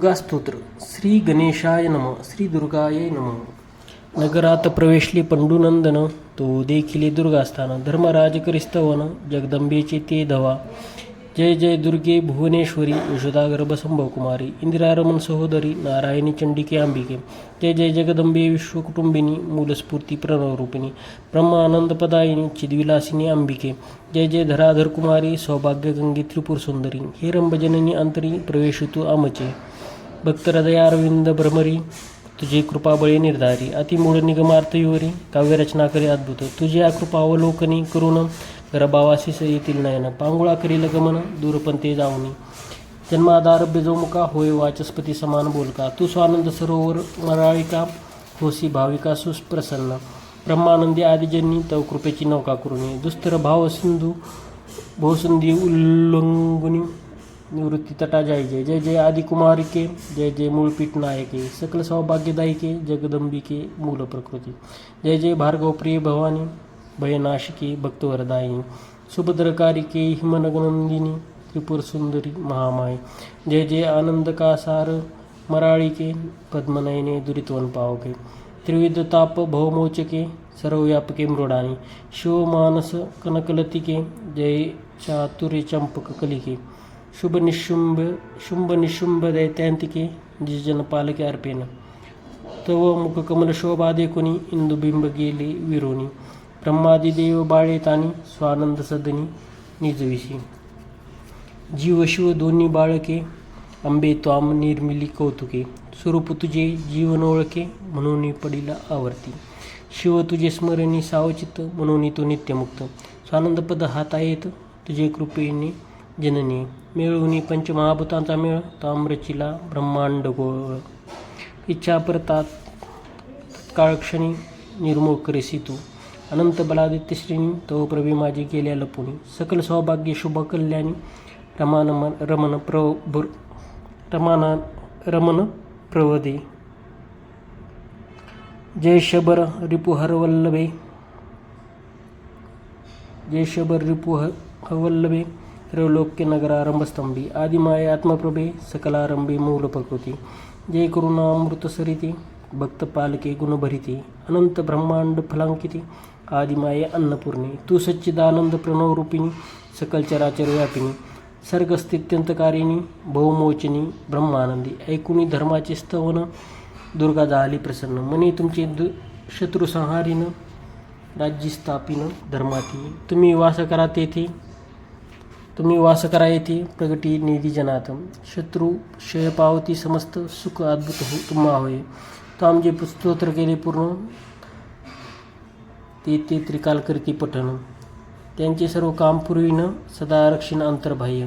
दुर्गास्तोत्र श्री गणेशाय नम श्री दुर्गाय नम। नगरात प्रवेशले पंडुनंदन तो देखिले दुर्गास्थान धर्मराज क्रिस्तवन जगदंबेचे ते धवा। जय जय दुर्गे भुवनेश्वरी यशोदा गर्भसंभव कुमारी इंदिरारमण सहोदरी नारायणी चंडिके अंबिके। जय जय जगदंबे विश्वकुटुंबिनी मूलस्फूर्ती प्रणवरूपिणी ब्रह्मानंदपदायिनी चिद्विलासिनी अंबिके। जय जय धराधर कुमारी सौभाग्यगंगे त्रिपुर सुंदरी हे रंभजननी अंतरी प्रवेशितू आमचे। भक्त हृदयारविंद भ्रमरी तुझी कृपाबळे निर्धारी अतिमूळ निगमार्थयुवरी काव्यरचना करी अद्भुत तुझी या कृपावलोकनी करून गर्भावासीस येतील नयन पांगुळा करील गमन दूरपंते जाऊनी. जन्माधार जो होय वाचस्पती समान बोलका तू स्वानंद सरोवर मराळिका होसी भाविका सुप्रसन्न. ब्रह्मानंदी आदिजनी तव कृपेची नौका करुणी दुस्तर भाव सिंधू भोसुंदी उल्लंघुनी. निवृत्ती तटा जय जय जय जय आदिकुमारिके जय जय मूळपीठ नायके सकल सौभाग्यदायिके जगदंबिके मूल प्रकृती. जय जय भार्गवप्रिय भवानी भयनाशिके भक्तवरदायिनी सुभद्रकारिके हिमनगनंदिनी त्रिपुर सुंदरी महामाय जय जय आनंदकासार मराळिके पद्मनयने दुरितवन पावके त्रिविध ताप भवमोचके सर्वव्यापके मृडानी. शिवमानस कनकलतिके जय चातुर्य चंपक ಶುಭ ನಿಶುಂಭ, ಶುಂಭ ನಿಶುಂಭ ದೈತ್ಯಾಂತಿಕೆ ಜಿಜನ ಪಾಲಕಿ ಅರ್ಪೇನ. ತವ ಮುಖ ಕಮಲ ಶೋಭಾದೆ ಕುನಿ, ಇಂದು ಬಿಂಬಗೆಯಲ್ಲಿ ವಿರೋನಿ. ಬ್ರಹ್ಮಾದಿ ದೇವ ಬಾಳೆ ತಾನಿ, ಸ್ವಾನಂದ ಸದನಿ, ನಿಜವಿಸಿ. ಜೀವ ಶಿವ ಧೋನಿ ಬಾಳಕೆ, ಅಂಬೆ ತ್ವಾಮ ನಿರ್ಮಿಲಿ ಕೌತುಕೆ. ಸ್ವರೂಪ ತುಜೆ ಜೀವನೋಳಕೆ, ಮನೋನಿ ಪಡಿಲ ಆವರ್ತಿ. ಶಿವ ತುಜೆ ಸ್ಮರಣಿ ಸಾವಚಿತ್ತ ಮನೋನಿತು ನಿತ್ಯ ಮುಕ್ತ ಸ್ವಾನಂದ ಪದ ಹಾತಾಯಿತು, ತುಜೆ ಕೃಪೆಯನ್ನೇ जननी मिळवणी पंचमहाभूतांचा मेळ ताम्रचिला ब्रह्मांड गोळ. इच्छा परतात काळक्षणी निर्मोळ करेसी तू अनंत बलादित्य श्रेणी तो प्रवी माझी गेल्या लपुणी सकल सौभाग्य शुभ कल्याणी रमान रमण प्र रमान रमण प्रवदे. जय शबर रिपुहर वल्लभे. जय शबर रिपुह हवल्लभे रलोक्य नगर आरंभस्तंभी आदिमाय आत्मप्रभे सकलारंभे मूल प्रकृती जय करुणामृत सरिते भक्त पालके गुणभरिते अनंत ब्रह्मांड फलांकिते आदिमाये अन्नपूर्णे तू सच्चिदानंद प्रणवरूपिणी सकल चराचर व्यापिनी सर्गस्थित्यंतकारिणी बहुमोचनी ब्रह्मानंदी ऐकुणी धर्माचे स्तवन दुर्गा झाली प्रसन्न मनी तुमचे दु शत्रुसंहारीनं राज्यस्थापिनं धर्माती तुम्ही वास करा तेथे तुम्ही वास करा येथे प्रगटी निधी जनात शत्रू क्षय पावती समस्त सुख अद्भुत हो तुम्हा होय। तो आमचे स्तोत्र केले पूर्ण। ते ते त्रिकाल करती पठण त्यांचे सर्व काम पूर्वीनं सदा रक्षण अंतर्बाह्य।